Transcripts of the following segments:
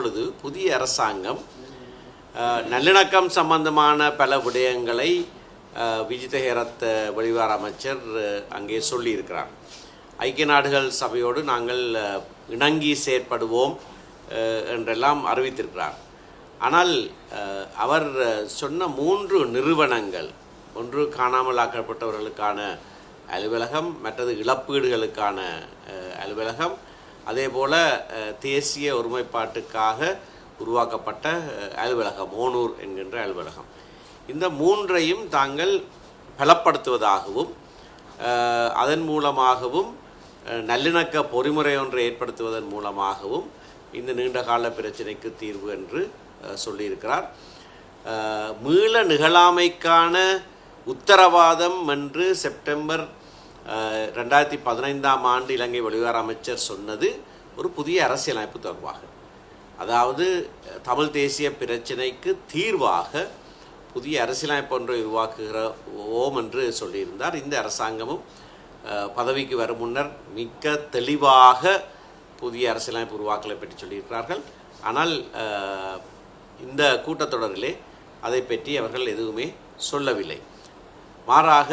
இப்பொழுது புதிய அரசாங்கம் நல்லிணக்கம் சம்பந்தமான பல விடயங்களை அஹ், விஜித ஹேரத் வெளிவார அமைச்சர் அங்கே சொல்லியிருக்கிறார். ஐக்கிய நாடுகள் சபையோடு நாங்கள் இணங்கி செயற்படுவோம் அஹ், என்றெல்லாம் அறிவித்திருக்கிறார். ஆனால் அஹ், அவர் சொன்ன மூன்று நிறுவனங்கள் ஒன்று காணாமலாக்கப்பட்டவர்களுக்கான அலுவலகம் மற்றது இழப்பீடுகளுக்கான அலுவலகம் அதே போல் தேசிய ஒருமைப்பாட்டுக்காக உருவாக்கப்பட்ட அலுவலகம் ஓனூர் என்கின்ற அலுவலகம் இந்த மூன்றையும் தாங்கள் பலப்படுத்துவதாகவும் அதன் மூலமாகவும் நல்லிணக்க பொறிமுறை ஒன்றை ஏற்படுத்துவதன் மூலமாகவும் இந்த நீண்டகால பிரச்சினைக்கு தீர்வு என்று சொல்லியிருக்கிறார். மீள நிகழாமைக்கான உத்தரவாதம் என்று செப்டம்பர் ரெண்டாயிரத்தி பதினைந்தாம் ஆண்டு இலங்கை வெளிவார அமைச்சர் சொன்னது ஒரு புதிய அரசியலமைப்பு தொடர்பாக. அதாவது தமிழ் தேசிய பிரச்சினைக்கு தீர்வாக புதிய அரசியலமைப்பு ஒன்றை உருவாக்குகிற ஓம் என்று சொல்லியிருந்தார். இந்த அரசாங்கமும் பதவிக்கு வரும் முன்னர் மிக்க தெளிவாக புதிய அரசியலமைப்பு உருவாக்கலை பற்றி சொல்லியிருக்கிறார்கள். ஆனால் இந்த கூட்டத்தொடரிலே அதை பற்றி அவர்கள் எதுவுமே சொல்லவில்லை. மாறாக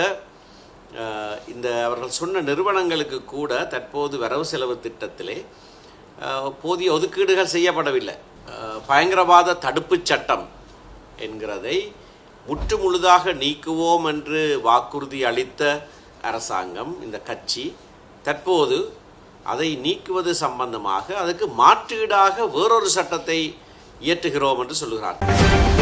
இந்த அவர்கள் சொன்ன நிறுவனங்களுக்கு கூட தற்போது வரவு செலவு திட்டத்திலே போதிய ஒதுக்கீடுகள் செய்யப்படவில்லை. பயங்கரவாத தடுப்புச் சட்டம் என்கிறதை முற்று முழுதாக நீக்குவோம் என்று வாக்குறுதி அளித்த அரசாங்கம் இந்த கட்சி தற்போது அதை நீக்குவது சம்பந்தமாக அதுக்கு மாற்றீடாக வேறொரு சட்டத்தை இயற்றுகிறோம் என்று சொல்லுகிறார்